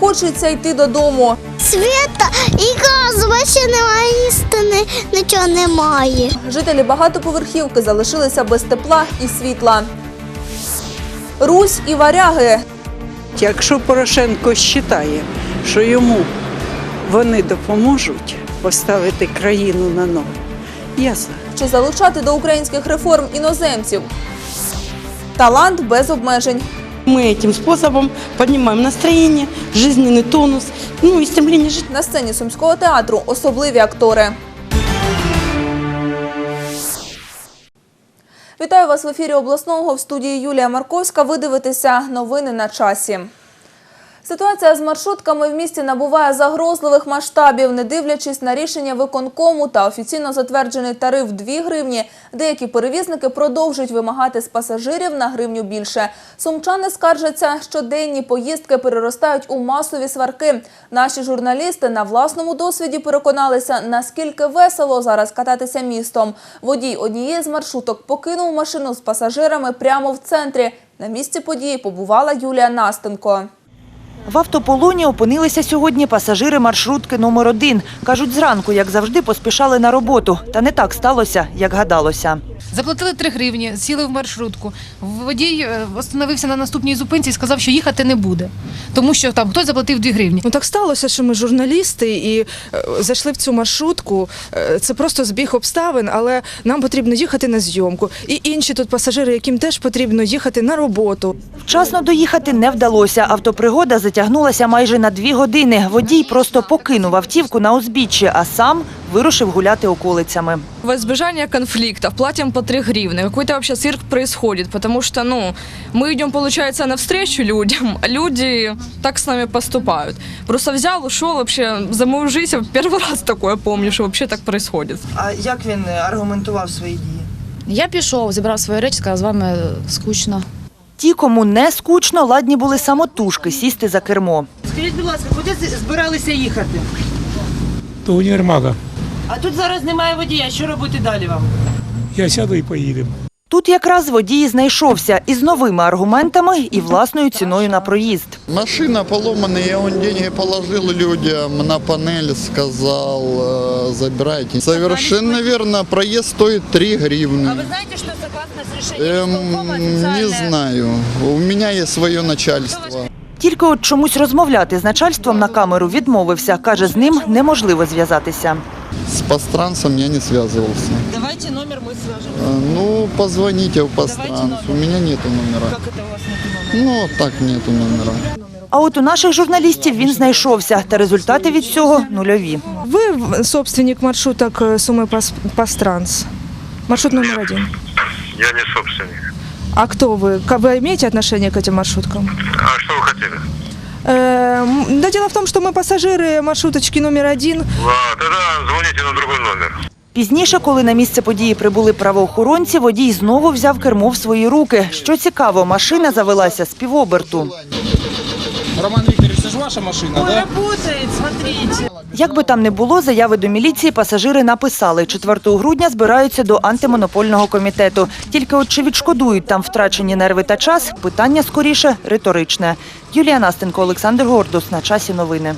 хочеться йти додому. Світа і газу, ще немає їсти, ні- нічого немає. Жителі багатоповерхівки залишилися без тепла і світла. Русь і варяги. Якщо Порошенко вважає, що йому вони допоможуть поставити країну на ноги, я за. Чи залучати до українських реформ іноземців? Талант без обмежень. Мы этим способом поднимаем настроение, жизненный тонус, ну и стремление жить. На сцені сумського театру особливі актори. Вітаю вас в ефірі обласного в студії Юлія Марковська. Ви дивитеся новини на часі. Ситуація з маршрутками в місті набуває загрозливих масштабів. Не дивлячись на рішення виконкому та офіційно затверджений тариф 2 гривні, деякі перевізники продовжують вимагати з пасажирів на гривню більше. Сумчани скаржаться, що денні поїздки переростають у масові сварки. Наші журналісти на власному досвіді переконалися, наскільки весело зараз кататися містом. Водій однієї з маршруток покинув машину з пасажирами прямо в центрі. На місці події побувала Юлія Настенко. В автополоні опинилися сьогодні пасажири маршрутки номер 1 Кажуть, зранку, як завжди, поспішали на роботу. Та не так сталося, як гадалося. Заплатили 3 гривні, сіли в маршрутку. Водій е, остановився на наступній зупинці і сказав, що їхати не буде, тому що там хтось заплатив 2 гривні. Ну так сталося, що ми журналісти і е, зайшли в цю маршрутку. Е, Це просто збіг обставин, але нам потрібно їхати на зйомку. І інші тут пасажири, яким теж потрібно їхати на роботу. Вчасно доїхати не вдалося. Автопригода затягнулася майже на дві години. Водій просто покинув автівку на узбіччі, а сам вирушив гуляти околицями. Во избежание конфликтов платим по 3 гривны. Какой-то вообще цирк происходит, потому что, ну, мы идем, получается, навстречу людям, а люди так с нами поступают. Просто взял, ушел вообще за мою жизнь, первый раз такое помню, что вообще так происходит. А як він аргументував свої дії? Я пішов, зібрав свої речі, сказав, з вами скучно. Ті, кому не скучно, ладні були самотужки сісти за кермо. Скажіть, будь ласка, куди збиралися їхати? До універмага. А тут зараз немає водія. Що робити далі вам? Я сяду і поїдемо. Тут якраз водій знайшовся із новими аргументами і власною ціною на проїзд. Машина поломана, я он деньги положил людям на панель, сказал, э, забирайте. Совершенно верно, проезд стоит 3 гривны. знаєте, що согласно з рішенням Эм, не знаю, у меня есть свое начальство. Тільки от чомусь розмовляти з начальством на камеру відмовився. Каже, з ним неможливо зв'язатися. С постранцем я не связывался. Давайте номер ми свяжемо. Э, Ну, позвоните в постранц, у меня нету номера. Як це у вас не Ну, так нету номера. А от у наших журналістів він знайшовся, та результати від цього нульові. Ви в- собственник маршруток е, Суми Пас- Пастранс. Маршрут номер один. Я не собственник. А кто вы? Ка- Вы имеете отношение к этим маршруткам? А что вы хотели? Э, м, да дело в том, что мы пассажиры маршруточки номер один. А, тогда звоните на другой номер. Пізніше, коли на місце події прибули правоохоронці, водій знову взяв кермо в свої руки. Що цікаво, машина завелася з півоберту. Роман Викторович, это же ваша машина, да? Работает, смотрите. Як би там не було, заяви до міліції пасажири написали. 4 грудня збираються до антимонопольного комітету. Тільки от чи відшкодують там втрачені нерви та час, питання скоріше риторичне. Юлія Настенко, Олександр Гордус. На часі новини.